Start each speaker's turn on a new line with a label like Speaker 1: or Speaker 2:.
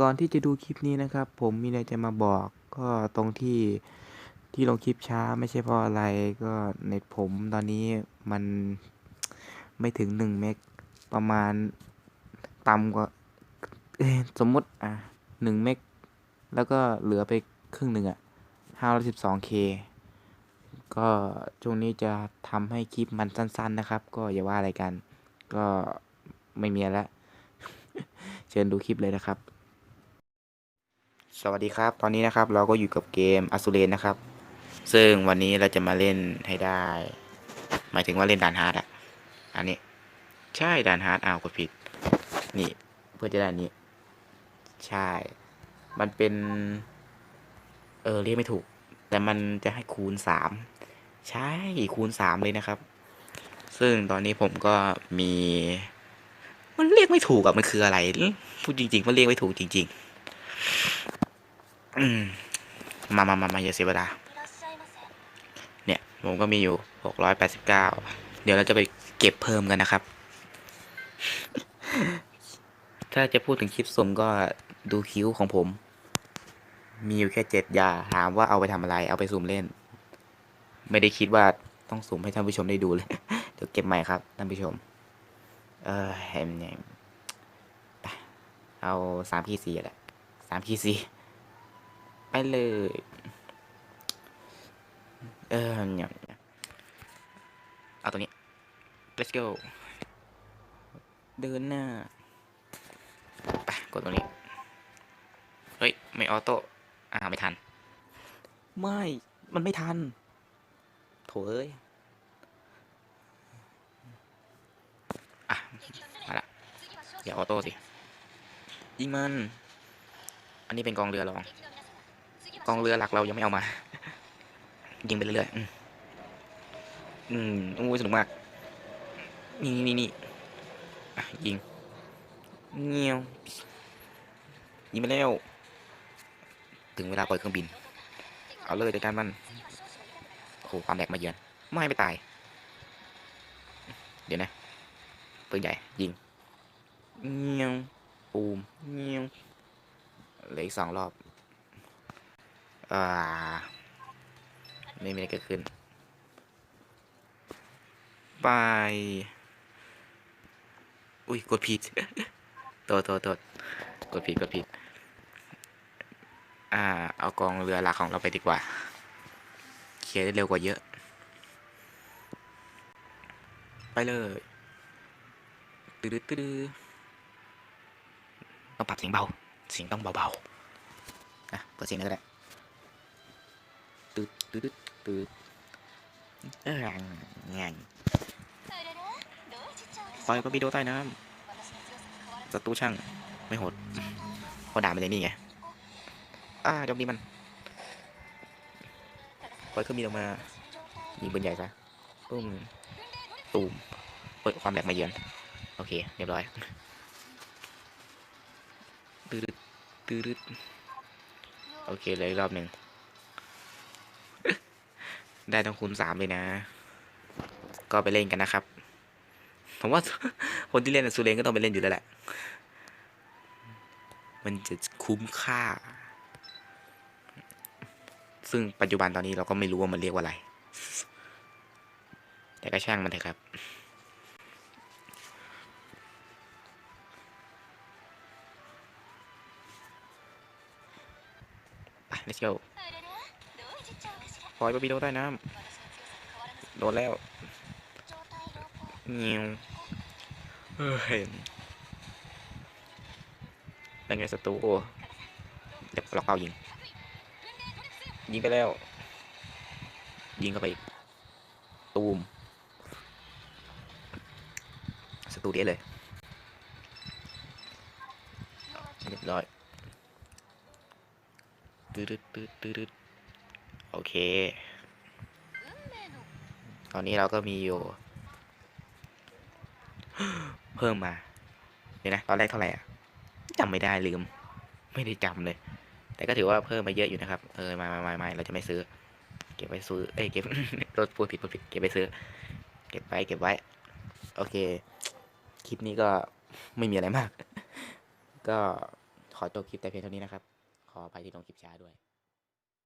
Speaker 1: ก่อนที่จะดูคลิปนี้นะครับ ผมมีอะไรจะมาบอกก็ตรงที่ที่ลงคลิปช้าไม่ใช่เพราะอะไรก็เน็ตผมตอนนี้มันไม่ถึงหนึ่งเมกประมาณต่ำกว่าสมมติอะหนึ่งเมกแล้วก็เหลือไปครึ่งหนึ่งอะห้าร้อยสิบสองเคก็ช่วงนี้จะทำให้คลิปมันสั้น ๆนะครับ ก็อย่าว่าอะไรกัน ก็ไม่มีอะไรละเชิญดูคลิปเลยนะครับ สวัสดีครับ ตอนนี้นะครับเราก็อยู่กับเกมอ s ูเรนนะครับ ซึ่งวันนี้เราจะมาเล่นให้ได้ หมายถึงว่าเล่นด่านฮาร์ดอะ อันนี้ ใช่ด่านฮาร์ดอ้าวกดผิด นี่ เพื่อจะได้นนี้ ใช่ มันเป็น เออเรียกไม่ถูก แต่มันจะให้คูณสาม ใช่คูณสามเลยนะครับ ซึ่งตอนนี้ผมก็มี มันเรียกไม่ถูกอะมันคืออะไร พูดจริงๆมันเรียกไม่ถูกจริง ๆ อืมมามามามาอย่าเสียเวลาเนี่ย ผมก็มีอยู่หกร้อยแปดสิบเก้าเดี๋ยวเราจะไปเก็บเพิ่มกันนะครับ ถ้าจะพูดถึงคลิปสมก็ดูคิ้วของผม มีอยู่แค่เจ็ดอย่าถามว่าเอาไปทำอะไร เอาไปซูมเล่น ไม่ได้คิดว่าต้องซูมให้ท่านผู้ชมได้ดูเลย เดี๋ยวเก็บใหม่ครับท่านผู้ชม เออเห็นเนี่ยไปเอาสามขีดสี่แหละสามขีดสี่ ไปเลย เออเนี่ยเอาตัวนี้ let's go เดินหน้าไปกดตรงนี้ เฮ้ย ไม่ออโต้อ่าไม่ทัน ไม่ มันไม่ทัน โถเอ้ย อะ มาละอย่าออโต้สิ ยิงมัน อันนี้เป็นกองเรือรอง กองเรือหลักเรายังไม่เอามา ยิงไปเรื่อยๆ อืมอืมอ้สนุกมาก นี่นี่นี่ยิงเงี้ยวยิงไปแล้ว ถึงเวลาปล่อยเครื่องบิน เอาเลยจัดการมันโอ้โหความแดกมาเยือน ไม่ไม่ตาย เดี๋ยวนะปืนใหญ่ ยิงเงี้ยวปูมเงี้ยวเหลืออีกสองรอบ อ่าไม่มีอะไรเกิดขึ้น ไป อุ้ยกดผิดโทษโทษโทษกดผิดกดผิด อ่า เอากองเรือหลักของเราไปดีกว่า เคลียร์ได้เร็วกว่าเยอะ ไปเลยตืดตืดต้องปรับเสียงเบา เสียงต้องเบาๆอะเปิดเสียงเลยก็ได้ ตืดตืดตืดเอ้ยงานปล่อยก็วิดีโอใต้น้ำศัตรูช่างไม่โหดเขาด่ามันเลยนี่ไง อ่าจอมดีมันปล่อยเครื่องบินออกมายิงปืนใหญ่ซะตุ้มตูมเปิดความแหลกมาเยือน โอเค เรียบร้อยตืดตืดโอเคเลยรอบหนึ่ง ได้ต้องคูณสามเลยนะ ก็ไปเล่นกันนะครับ ผมว่าคนที่เล่นซูเรนก็ต้องไปเล่นอยู่แล้วแหละ มันจะคุ้มค่า ซึ่งปัจจุบันตอนนี้เราก็ไม่รู้ว่ามันเรียกว่าอะไร แต่ก็ช่างมันเถอะครับไป let's go อยบาบีโดใต้น้ำโดนแล้วเงี้ยวเฮ้ยเป็นไงศัตรูโอ้เดี๋ยวล็อกเป้ายิง ยิงไปแล้ว ยิงเข้าไปอีก ตูมศัตรูเดียเลยเรียบร้อยตืดตืดตืดตืด โอเค ตอนนี้เราก็มีอยู่ เพิ่มมา เดี๋ยวนะ ตอนแรกเท่าไหร่อะจำไม่ได้ลืม ไม่ได้จำเลย แต่ก็ถือว่าเพิ่มมาเยอะอยู่นะครับ เออมามามามาเราจะไม่ซื้อ เก็บไว้ซื้อ เอ้ย เก็บ รถพูดผิดพูดผิด เก็บไปซื้อ เก็บไว้ เก็บไว้ โอเค คลิปนี้ก็ไม่มีอะไรมาก ก็ขอขอจบคลิปแต่เพียงเท่านี้นะครับ ขออภัยที่ลงคลิปช้าด้วย